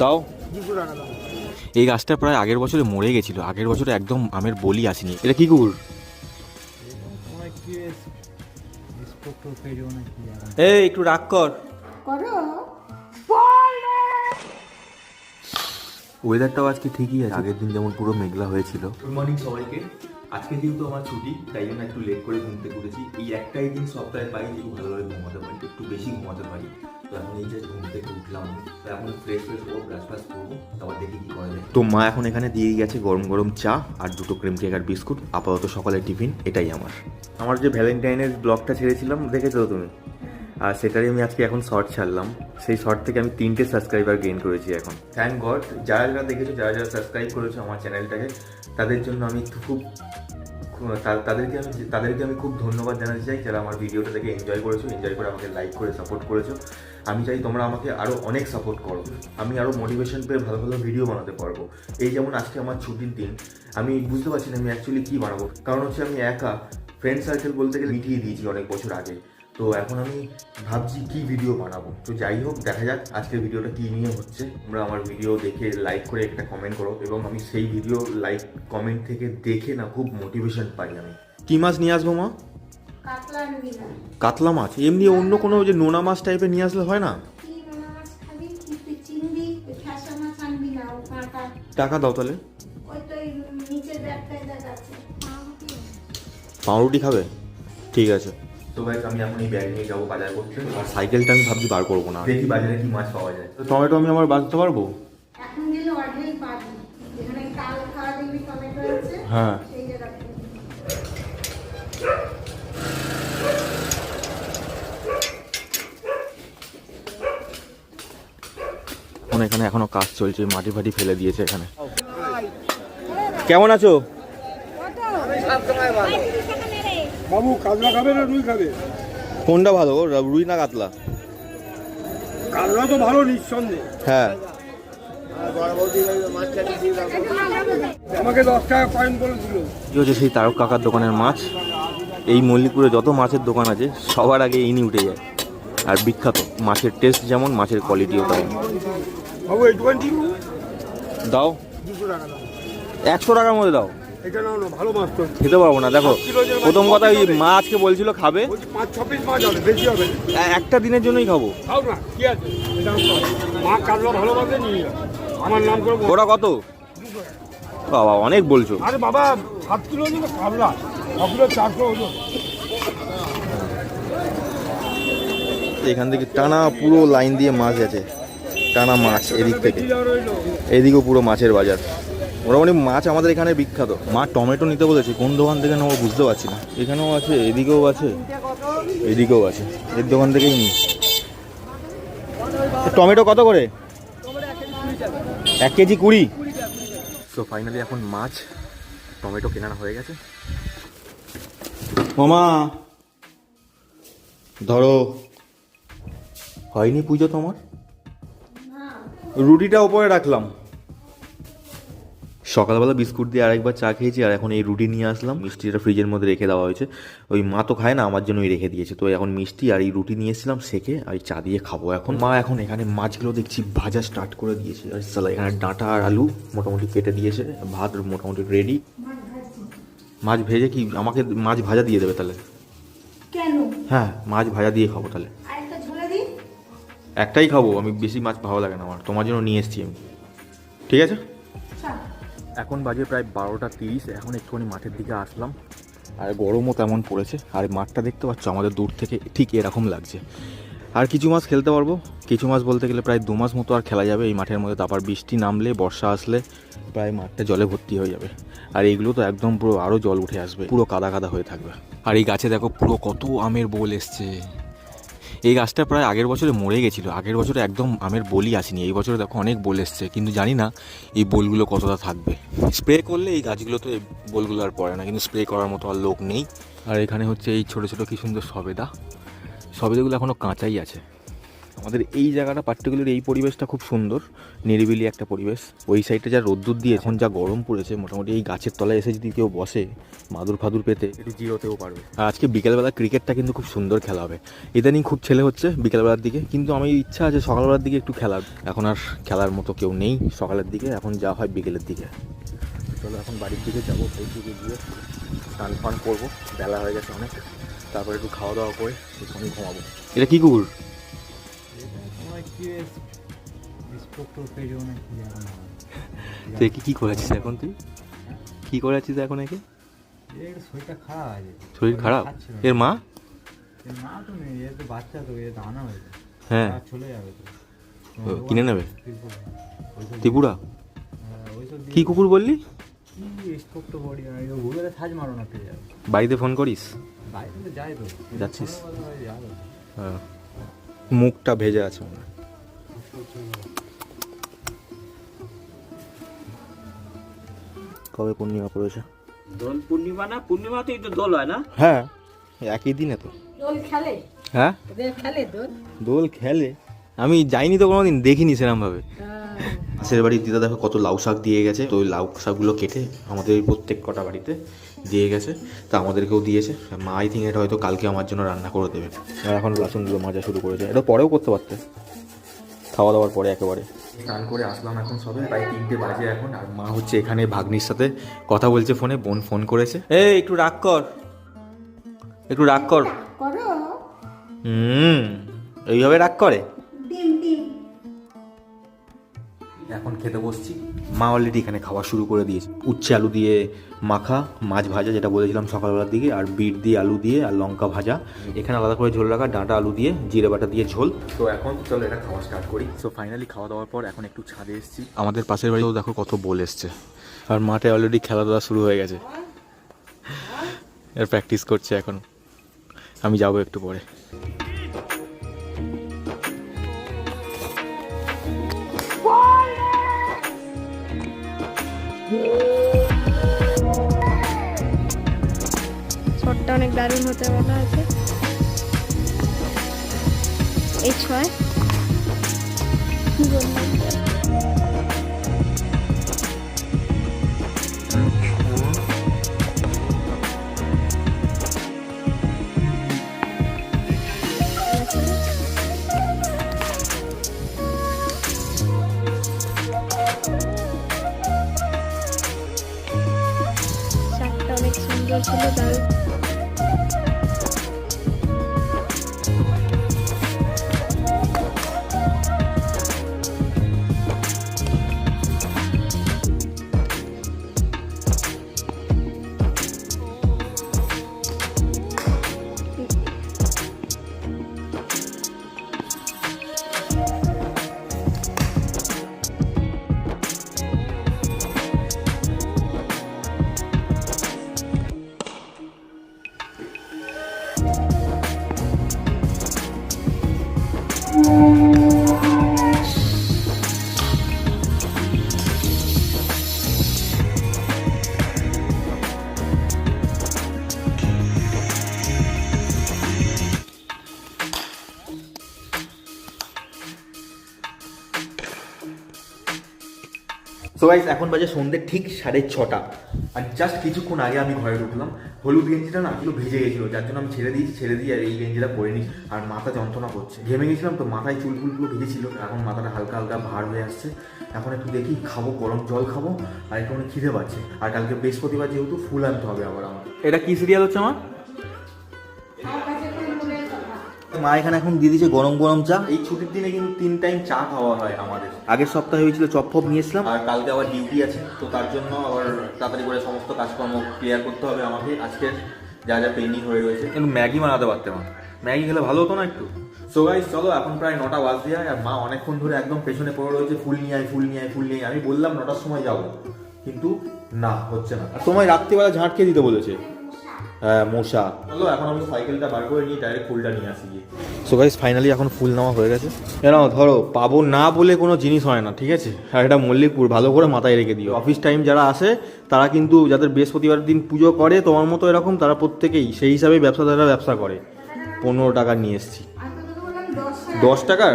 দাও। এই গাছটা প্রায় আগের বছরে মরে গেছিল। আগের বছরে একদম আমের বলি আসেনি। এটা কি কুকুর? এই একটু রাগ কর। ওয়েদারটাও আজকে ঠিকই আছে। আগের দিন যেমন পুরো মেঘলা হয়েছিল। গুড মর্নিং সবাইকে। আজকে যেহেতু আমার ছুটি তাই জন্য একটু লেট করে ঘুমতে করেছি এই একটাই দিন সপ্তাহে পাই যে একটু ভালোভাবে ঘুমাতে পারি একটু বেশি ঘুমাতে পারি। তো এখন এই যে ঘুম থেকে উঠলাম তো এখন ফ্রেশ ফ্রেশ হব ব্রাশ ফ্রাশ করব তারপর দেখি কি করা যায়। তো মা এখন এখানে দিয়ে গেছে গরম গরম চা আর দুটো ক্রিম কেক আর বিস্কুট আপাতত সকালের টিফিন এটাই আমার। আমার যে ভ্যালেন্টাইনের ব্লগটা ছেড়েছিলাম দেখেছ তুমি? আর সেটারই আমি আজকে এখন শর্ট ছাড়লাম। সেই শর্ট থেকে আমি তিনটে সাবস্ক্রাইবার গেইন করেছি এখন। থ্যাংক গড যারা যারা দেখেছ যারা যারা সাবস্ক্রাইব করেছ আমার চ্যানেলটাকে তাদের জন্য আমি খুব তাদেরকে আমি তাদেরকে আমি খুব ধন্যবাদ জানাতে চাই যারা আমার ভিডিওটা দেখে এনজয় করেছ এনজয় করে আমাকে লাইক করে সাপোর্ট করেছ। আমি চাই তোমরা আমাকে আরও অনেক সাপোর্ট করো। আমি আরও মোটিভেশন পেয়ে ভালো ভালো ভিডিও বানাতে পারব। এই যেমন আজকে আমার ছুটির দিন, আমি বুঝতে পারছি না আমি অ্যাকচুয়ালি কী বানাবো। কারণ হচ্ছে আমি একা ফ্রেন্ড সার্কেল বলতে গেলে মিটিয়ে দিয়েছি অনেক বছর আগে। তো এখন আমি ভাবছি কি ভিডিও বানাবো? তো যাই হোক দেখা যাক আজকের ভিডিওটা কি নিয়ে হচ্ছে। তোমরা আমার ভিডিও দেখে লাইক করে একটা কমেন্ট করো এবং আমি সেই ভিডিও লাইক কমেন্ট থেকে দেখে না খুব মোটিভেশন পাই আমি। কি মাছ নিয়ে আসব মা? কাতলা আনবি না কাতলা মাছ? এমনি অন্য কোনো যে নোনা মাছ টাইপের নিয়ে আসলে হয় না? টাকা দাও তাহলে। পাউরুটি খাবে? ঠিক আছে। তো ভাই আমি এখন এই ব্যাগ নিয়ে যাব বাজার করতে। আর সাইকেলটা আমি ভাবছি বার করব না। দেখি বাজারে কি মাছ পাওয়া যায়। তো টমেটো আমি আমার বাঁচতে পারব? এখন গেলে অর্ধেক পাবি। যেখানে কাল খাওয়া দেখবি টমেটো আছে। হ্যাঁ। এখন এখানে এখনও কাজ চলছে মাটি ফাটি ফেলে দিয়েছে এখানে। কেমন আছো? বাবু কাতলা খাবে না রুই খাবে? কোনটা ভালো? রুই না কাতলা? কাতলা তো ভালো নিঃসন্দেহে। হ্যাঁ। আমাকে দশ টাকা কয়েন দিল সেই তারক কাকার দোকানের মাছ। এই মল্লিকপুরে যত মাছের দোকান আছে সবার আগে ইনি উঠে যায়। আর বিখ্যাত মাছের টেস্ট যেমন মাছের কোয়ালিটিও তেমন। দাও। দুশো টাকা দাও। একশো টাকার মধ্যে দাও। ভালো মাছ তো। খেতে পারব না দেখো প্রথম কথা ওই মা আজকে বলছিল খাবে। পাঁচ ছ পিস মাছ হবে বেশি হবে। একটা দিনের জন্যই খাব। খাও না কি আছে? এটা মা কাতলা ভালোবাসে নিয়ে আমার নাম করে ওরা কত? বাবা অনেক বলছো। আরে বাবা সাত কিলো কাতলা। ছ চারশো ওজন এখান থেকে টানা পুরো লাইন দিয়ে মাছ আছে টানা মাছ এদিক থেকে। এদিকেও পুরো মাছের বাজার। মোটামুটি মাছ আমাদের এখানে বিখ্যাত। মা টমেটো নিতে বলেছে কোন দোকান থেকে নেব বুঝতে পারছি না। এখানেও আছে এদিকেও আছে এদিকেও আছে এর দোকান থেকেই নিই। টমেটো কত করে? এক কেজি কুড়ি। তো ফাইনালি এখন মাছ টমেটো কেনানো হয়ে গেছে। মামা ধরো। হয়নি পুজো তোমার? রুটিটা ওপরে রাখলাম। সকালবেলা বিস্কুট দিয়ে আরেকবার চা খেয়েছি আর এখন এই রুটি নিয়ে আসলাম। মিষ্টিটা ফ্রিজের মধ্যে রেখে দেওয়া হয়েছে। ওই মা তো খায় না আমার জন্যই রেখে দিয়েছে। তো এখন মিষ্টি আর এই রুটি নিয়ে এসেছিলাম সেকে আর এই চা দিয়ে খাব এখন। মা এখন এখানে মাছগুলো দেখছি ভাজা স্টার্ট করে দিয়েছে। আর সালা এখানে ডাঁটা আর আলু মোটামুটি কেটে দিয়েছে। ভাত মোটামুটি রেডি মাছ ভেজে কি আমাকে মাছ ভাজা দিয়ে দেবে তাহলে? কেন? হ্যাঁ মাছ ভাজা দিয়ে খাব তাহলে। একটাই খাব আমি বেশি মাছ ভালো লাগে না আমার। তোমার জন্য নিয়ে এসেছি আমি। ঠিক আছে? এখন বাজে প্রায় বারোটা তিরিশ, এখন একটুখানি মাঠের দিকে আসলাম। আর গরমও তেমন পড়েছে, আর মাঠটা দেখতে পাচ্ছ, আমাদের দূর থেকে ঠিক এরকম লাগছে। আর কিছু মাস খেলতে পারব? কিছু মাস বলতে গেলে প্রায় দু মাস মতো আর খেলা যাবে এই মাঠের মধ্যে। তারপর বৃষ্টি নামলে, বর্ষা আসলে প্রায় মাঠটা জলে ভর্তি হয়ে যাবে। আর এইগুলো তো একদম পুরো আরও জল উঠে আসবে, পুরো কাদা কাদা হয়ে থাকবে। আর এই গাছে দেখো পুরো কত আমের বোল এসছে। এই গাছটা প্রায় আগের বছরে মরে গেছিল। আগের বছরে একদম আমের বলি আসেনি। এই বছরে দেখো অনেক বোল এসছে, কিন্তু জানি না এই বোলগুলো কতটা থাকবে। স্প্রে করলে এই গাছগুলো তো এই বোলগুলো আর পড়ে না, কিন্তু স্প্রে করার মতো আর লোক নেই। আর এখানে হচ্ছে এই ছোটো ছোটো কি সুন্দর সবেদা। সবেদাগুলো এখনও কাঁচাই আছে। আমাদের এই জায়গাটা পার্টিকুলার এই পরিবেশটা খুব সুন্দর নিরিবিলি একটা পরিবেশ। ওই সাইডে যা রোদ্দুর দিয়ে এখন যা গরম পড়েছে মোটামুটি এই গাছের তলায় এসে যদি কেউ বসে মাদুর ফাদুর পেতে একটু জিরোতেও পারবে। আর আজকে বিকেলবেলা ক্রিকেটটা কিন্তু খুব সুন্দর খেলা হবে। ইদানিং খুব ছেলে হচ্ছে বিকেলবেলার দিকে কিন্তু আমি ইচ্ছা আছে সকালবেলার দিকে একটু খেলার। এখন আর খেলার মতো কেউ নেই সকালের দিকে এখন যা হয় বিকেলের দিকে। চলো এখন বাড়ির দিকে যাব সেই দিকে গিয়ে স্নান ফান করব। বেলা হয়ে গেছে অনেক তারপরে একটু খাওয়া দাওয়া করে ঘুমাবো। এটা কি কুকুর? তুই কি করেছিস এখন তুই? কি করেছিস এখন একে? শরীর খারাপ? এর মা? হ্যাঁ। চলে যাবে কিনে নেবে? ত্রিপুরা। কি কুকুর বললি? বাড়িতে ফোন করিস? যাচ্ছিস? হ্যাঁ। মুখটা ভেজে আছে মনে হয়। কবে পূর্ণিমা পড়েছে? দোল পূর্ণিমা না? পূর্ণিমাতেই তো দোল হয় না? হ্যাঁ একই দিনে তো। দোল খেলে? হ্যাঁ? খেলে দোল? দোল খেলে। আমি যাইনি তো কোনোদিন দেখিনি সেরকম ভাবে পাশের বাড়ির দিদা দেখো কত লাউ শাক দিয়ে গেছে। তো ওই লাউ শাকগুলো কেটে আমাদের প্রত্যেক কটা বাড়িতে দিয়ে গেছে। তা আমাদেরকেও দিয়েছে। মা আই থিঙ্ক এটা হয়তো কালকে আমার জন্য রান্না করে দেবে। আর এখন বাসনগুলো মাজা শুরু করেছে। এটা পরেও করতে পারতে। খাওয়া দাওয়ার পরে একেবারে। স্নান করে আসলাম এখন সবে প্রায় তিনটে বাজে এখন আর মা হচ্ছে এখানে ভাগ্নির সাথে কথা বলছে ফোনে বোন ফোন করেছে। এই একটু রাগ কর। একটু রাগ কর। হুম এইভাবে রাগ করে? খেতে বসছি। মা অলরেডি এখানে খাওয়া শুরু করে দিয়েছে। উচ্ছে আলু দিয়ে মাখা, মাছ ভাজা যেটা বলেছিলাম সকালবেলার দিকে, আর বিট দিয়ে আলু দিয়ে আর লঙ্কা ভাজা। এখানে আলাদা করে ঝোল রাখা, ডাঁটা আলু দিয়ে, জিরে বাটা দিয়ে ঝোল। তো এখন চলো এটা খাওয়া স্টার্ট করি। সো ফাইনালি খাওয়া দাওয়ার পর এখন একটু ছাদে এসেছি। আমাদের পাশের বাড়িতেও দেখো কত বল এসছে। আর মাঠে অলরেডি খেলাধুলা শুরু হয়ে গেছে। এর প্র্যাকটিস করছে এখন। আমি যাব একটু পরে। শটটা অনেক দারুণ হতে বলা আছে। এই ছয় কি বললাম সো গাইস এখন বাজে সন্ধ্যে ঠিক সাড়ে ছটা। আর জাস্ট কিছুক্ষণ আগে আমি ঘরে ঢুকলাম। হলুদ গেঞ্জিটা না একটু ভেজে গেছিল, যার জন্য আমি ছেড়ে দিয়েছি, ছেড়ে দিয়ে আর এই গেঞ্জিটা পরে নিই আর মাথা যন্ত্রণা করছে। ঘেমে গেছিলাম তো মাথায় চুল ফুলগুলো ভিজেছিল, এখন মাথাটা হালকা হালকা ভার হয়ে আসছে। এখন একটু দেখি, খাব, গরম জল খাব, আর একটু খিদে পাচ্ছে। আর কালকে বৃহস্পতিবার যেহেতু ফুল আনতে হবে আবার আমার এটা কি সিরিয়াল হচ্ছে আমার? মা এখানে এখন দিয়ে দিয়েছে গরম গরম চা। এই ছুটির দিনে কিন্তু তিন টাইম চা খাওয়া হয় আমাদের। আগের সপ্তাহে হয়েছিল চপ ফপ নিয়েছিলাম আর কালকে আবার ডিউটি আছে তো তার জন্য আবার তাড়াতাড়ি করে সমস্ত কাজকর্ম ক্লিয়ার করতে হবে আমাকে। আজকের যা যা পেন্ডিং হয়ে রয়েছে। কিন্তু ম্যাগি বানাতে পারতে পারতাম ম্যাগি খেলে ভালো হতো না একটু? সো গাইস চলো এখন প্রায় নটা বাজতে যায় আর মা অনেকক্ষণ ধরে একদম পেছনে পড়ে রয়েছে ফুল নিয়ে আয় ফুল নিয়ে আয় ফুল নিয়ে আমি বললাম নটার সময় যাব। কিন্তু না হচ্ছে না। তোমায় রাত্রিবেলা ঝাঁটকে দিতে বলেছে। মশা চলো এখন আমি সাইকেলটা বার করে নিয়ে ডাইরেক্ট ফুলটা নিয়ে আসি গিয়ে। সো গাইস ফাইনালি এখন ফুল নেওয়া হয়ে গেছে। এরাও ধরো পাবো না বলে কোনো জিনিস হয় না ঠিক আছে? আর এটা মল্লিকপুর ভালো করে মাথায় রেখে দিও। অফিস টাইম যারা আসে তারা কিন্তু যাদের বৃহস্পতিবার দিন পুজো করে তোমার মতো এরকম তারা প্রত্যেকেই সেই হিসাবে ব্যবসাদাররা ব্যবসা করে। পনেরো টাকা নিয়ে এসেছি। আমি তো তোকে বললাম? দশ টাকা। দশ টাকার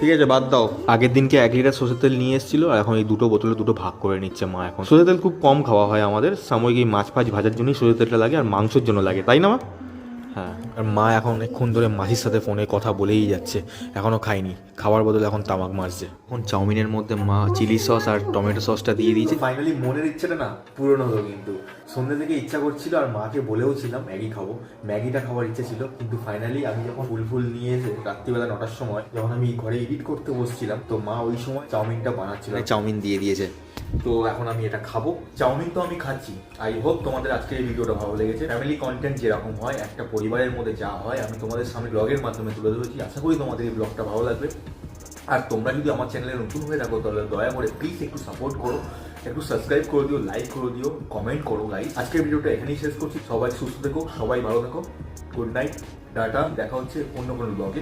ঠিক আছে বাদ দাও। আগের দিনকে এক লিটার সর্ষের তেল নিয়ে এসেছিল আর এখন এই দুটো বোতলে দুটো ভাগ করে নিচ্ছে মা এখন। সর্ষের তেল খুব কম খাওয়া হয় আমাদের। সাময়িক এই মাছ ফাছ ভাজার জন্যই সর্ষের তেলটা লাগে আর মাংসের জন্য লাগে। তাই না মা? হ্যাঁ। আর মা এখন অনেকক্ষণ ধরে মাসির সাথে ফোনে কথা বলেই যাচ্ছে। এখনও খাইনি খাওয়ার বদলে এখন তামাক মারছে। এখন চাউমিনের মধ্যে মা চিলি সস আর টমেটো সসটা দিয়ে দিয়েছে। ফাইনালি মনের ইচ্ছেটা না পূরণ হলো কিন্তু। সন্ধ্যে থেকে ইচ্ছা করছিল আর মাকে বলেও ছিলাম ম্যাগি খাব। ম্যাগিটা খাওয়ার ইচ্ছে ছিল কিন্তু ফাইনালি আমি যখন ফুল ফুল নিয়ে এসে রাত্রিবেলা নটার সময় যখন আমি ঘরে এডিট করতে বসছিলাম তো মা ওই সময় চাউমিনটা বানাচ্ছিল। চাউমিন দিয়ে দিয়েছে। তো এখন আমি এটা খাব। চাউমিন তো আমি খাচ্ছি। আই হোপ তোমাদের আজকের এই ভিডিওটা ভালো লেগেছে। ফ্যামিলি কন্টেন্ট যেরকম হয়, একটা পরিবারের মধ্যে যা হয়, আমি তোমাদের সামনে ব্লগের মাধ্যমে তুলে ধরেছি। আশা করি তোমাদের এই ব্লগটা ভালো লাগবে। আর তোমরা যদি আমার চ্যানেলে নতুন হয়ে থাকো, তাহলে দয়া করে প্লিজ একটু সাপোর্ট করো। একটু সাবস্ক্রাইব করে দিও লাইক করে দিও কমেন্ট করো লাইক আজকের ভিডিওটা এখানেই শেষ করছি। সবাই সুস্থ থেকো, সবাই ভালো থেকো। গুড নাইট টাটা, দেখা হচ্ছে অন্য কোনো ব্লগে